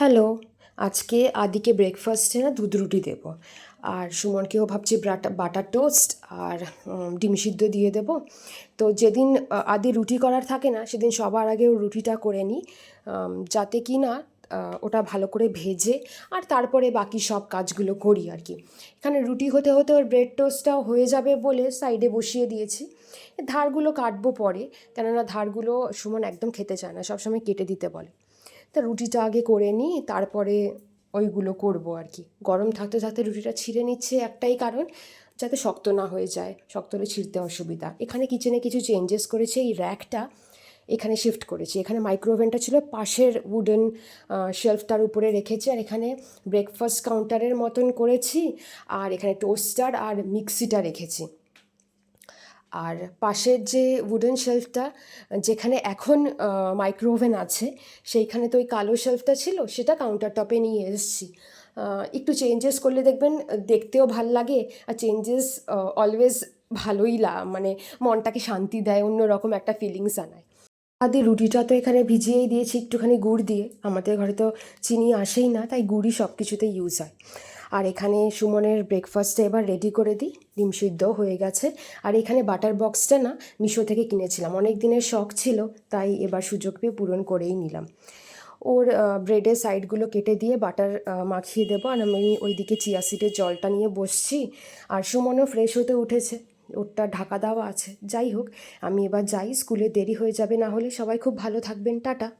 Hello, আজকে আদিকে ব্রেকফাস্টে না দুধ রুটি দেবো। আর সুমনকেও ভাবছি বাটার টোস্ট আর ডিম সিদ্ধ দিয়ে দেবো। তো যেদিন আদি রুটি করার থাকে না, সেদিন সবার আগে রুটিটা করে নিই যাতে কি না ওটা ভালো করে ভেজে আর তারপরে বাকি সব কাজগুলো করি আর কি। এখানে রুটি হতে হতে ওর ব্রেড টোস্টটাও হয়ে যাবে বলে সাইডে বসিয়ে দিয়েছি। ধারগুলো কাটবো পরে, কেননা ধারগুলো সুমন একদম খেতে চায় না, সবসময় কেটে দিতে বলে। তা রুটিটা আগে করে নিই, তারপরে ওইগুলো করব আর কি। গরম থাকতে থাকতে রুটিটা ছিঁড়ে নিচ্ছে একটাই কারণ, যাতে শক্ত না হয়ে যায়, শক্ত হলে ছিঁড়তে অসুবিধা। এখানে কিচেনে কিছু চেঞ্জেস করেছে, এই র্যাকটা এখানে শিফট করেছি। এখানে মাইক্রোওভেনটা ছিল পাশের উডেন শেলফটার উপরে রেখেছি, আর এখানে ব্রেকফাস্ট কাউন্টারের মতন করেছি, আর এখানে টোস্টার আর মিক্সিটা রেখেছি। আর পাশের যে উডেন শেলফটা যেখানে এখন মাইক্রোওভেন আছে, সেইখানে তো ওই কালো শেলফটা ছিল, সেটা কাউন্টার টপে নিয়ে এসেছি। একটু চেঞ্জেস করলে দেখবেন, দেখতেও ভালো লাগে, আর চেঞ্জেস অলওয়েজ ভালোই লা মানে মনটাকে শান্তি দেয়, অন্যরকম একটা ফিলিংস আনায়। আদি রুটিটা তো এখানে ভিজিয়েই দিয়েছি, একটুখানি গুড় দিয়ে, আমাদের ঘরে তো চিনি আসেই না, তাই গুড়ই সব কিছুতে ইউজ হয়। আর এখানে সুমনের ব্রেকফাস্টটা এবার রেডি করে দিই। ডিম সিদ্ধও হয়ে গেছে। আর এখানে বাটার বক্সটা না মিশো থেকে কিনেছিলাম। অনেক দিনের শখ ছিল, তাই এবার সুযোগ পেয়ে পূরণ করেই নিলাম। ওর ব্রেডের সাইডগুলো কেটে দিয়ে বাটার মাখিয়ে দেবো। আর আমি ওইদিকে চিয়া সিডের জলটা নিয়ে বসছি। আর সুমনও ফ্রেশ হতে উঠেছে। ওরটা ঢাকা দেওয়া আছে। যাই হোক, আমি এবার যাই। স্কুলে দেরি হয়ে যাবে, না হলে সবাই খুব ভালো থাকবেন। টাটা।